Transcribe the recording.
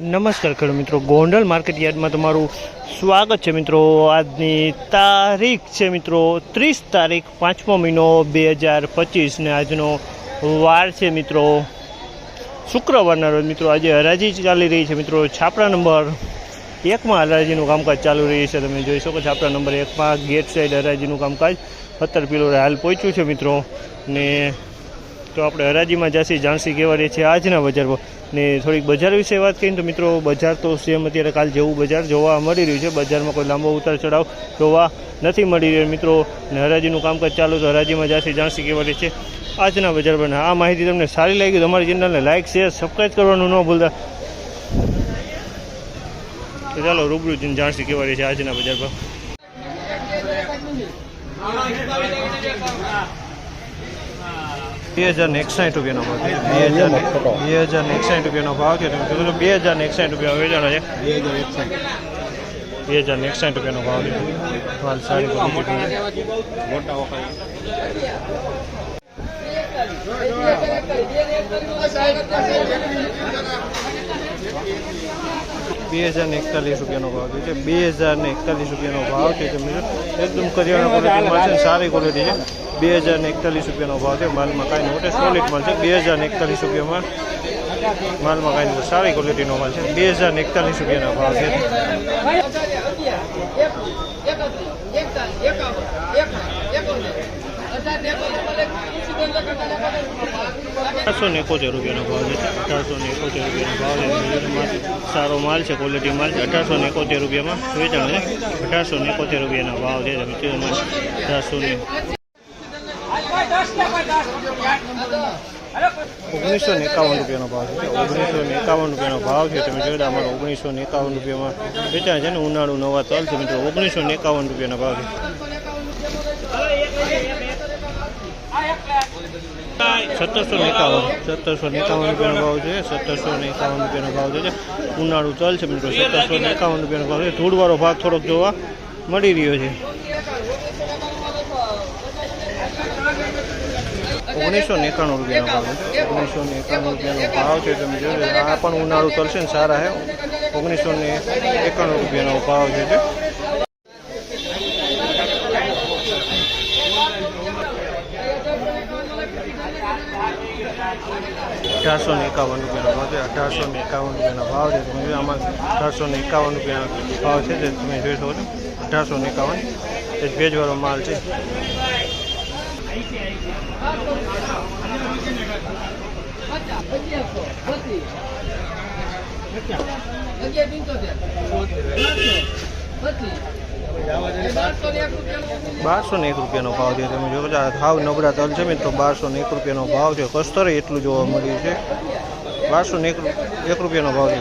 નમસ્કાર ખેડૂત મિત્રો. ગોંડલ માર્કેટ યાર્ડમાં તમારું સ્વાગત છે મિત્રો. આજની તારીખ છે મિત્રો ત્રીસ તારીખ, પાંચમો મહિનો બે હજાર પચીસ ને આજનો વાર છે મિત્રો. શુક્રવારના રોજ મિત્રો આજે હરાજી ચાલી રહી છે મિત્રો. છાપરા નંબર એકમાં હરાજીનું કામકાજ ચાલુ રહ્યું છે. તમે જોઈ શકો છાપરા નંબર એકમાં ગેટ સાઈડ હરાજીનું કામકાજ સત્તર કિલો હાલ પહોંચ્યું છે મિત્રો. ને તો આપણે હરાજીમાં જાસી જાણસી કેવા રહીએ છે આજના બજાર ભાવ ને થોડીક બજાર વિશે વાત કરીએ તો મિત્રો બજાર તો સેમ અત્યારે કાલ જેવું બજાર જોવા મળી રહ્યું છે. બજારમાં કોઈ લાંબો ઉતાર ચઢાવ જોવા નથી મળી રહ્યો મિત્રો. ને હરાજીનું કામકાજ ચાલુ, તો હરાજીમાં જાશે જાણશે કેવા રહે છે આજના બજાર પર. આ માહિતી તમને સારી લાગી તો અમારી ચેનલને લાઇક શેર સબસ્ક્રાઈબ કરવાનું ન ભૂલતા. તો ચાલો રૂબરૂ જઈને જાણશે કેવા રહે છે આજના બજાર પર. બે હજાર ને એકસાઠ રૂપિયાનો ભાવ બે હજાર ને બે હજાર ને એકસાઠ રૂપિયાનો ભાવ છે તમે કીધું બે હજાર ને એકસાઠ રૂપિયા વેચાણો છે. બે હજાર ને એકસાઠ રૂપિયાનો ભાવ છે. માલ સારી ક્વોલિટી બે હજાર એકતાલીસ રૂપિયાનો ભાવ છે. બે હજાર એકતાલીસ રૂપિયાનો ભાવ છે જો એકદમ કરિયાણા ક્વોલિટીમાં છે, સારી ક્વોલિટી છે. બે હજાર એકતાલીસ રૂપિયાનો ભાવ છે માલમાં કાંઈ નોટે સોલિડ માલ છે. બે હજાર એકતાલીસ રૂપિયામાં માલમાં કાંઈ સારી ક્વોલિટીનો માલ છે. બે હજાર એકતાલીસ રૂપિયાનો ભાવ છે. અઢારસો ને એકોતેર રૂપિયાનો ભાવ છે. અઢારસો ને એકોતેર રૂપિયાનો ભાવ છે. સારો માલ છે ક્વોલિટી માલ છે. અઢારસો ને એકોતેર રૂપિયામાં વેચાણ છે. અઢારસો ને એકોતેર રૂપિયાનો ભાવ છે. અઢારસો ને ઓગણીસો ને એકાવન રૂપિયાનો ભાવ છે. ઓગણીસો ને એકાવન રૂપિયાનો ભાવ છે. તમે જોયું અમારો ઓગણીસો ને એકાવન રૂપિયામાં વેચાણ છે ને ઉનાળુ નવા તલ છે. મિત્રો, ઓગણીસો ને એકાવન રૂપિયાનો ભાવ છે. સત્તરસો ને એકાવન સત્તરસો ને એકાવન રૂપિયાનો ભાવ છે સત્તરસો ને એકાવન રૂપિયાનો ભાવ છે ઉનાળુ તલ છે મિત્રો સત્તરસો ને એકાવન રૂપિયાનો ભાવ છે. ધૂળવાળો ભાગ થોડોક જોવા મળી રહ્યો છે. ઓગણીસો ને એકાણું રૂપિયાનો ભાવ છે. ઓગણીસો ને એકાણું રૂપિયાનો ભાવ છે, તમે જોજો આ પણ ઉનાળું છે ને સારા છે ઓગણીસો ને એકાણું રૂપિયાનો ભાવ છે અઢારસો ને એકાવન રૂપિયાનો ભાવ છે. અઢારસો ને એકાવન રૂપિયાનો ભાવ છે. તમે જોયું આમાં અઢારસો ને એકાવન રૂપિયાનો ભાવ છે જે તમે જોઈ શકો છો. અઢારસો ને એકાવન એ ભેજવાળો માલ છે. બારસો ને એક રૂપિયાનો ભાવ છે. તમે જો છો હાવ નબળા તલ છે તો બારસો ને એક રૂપિયાનો ભાવ છે. કસ્તરે એટલું જોવા મળ્યું છે. બારસો ને એક રૂપિયાનો ભાવ છે.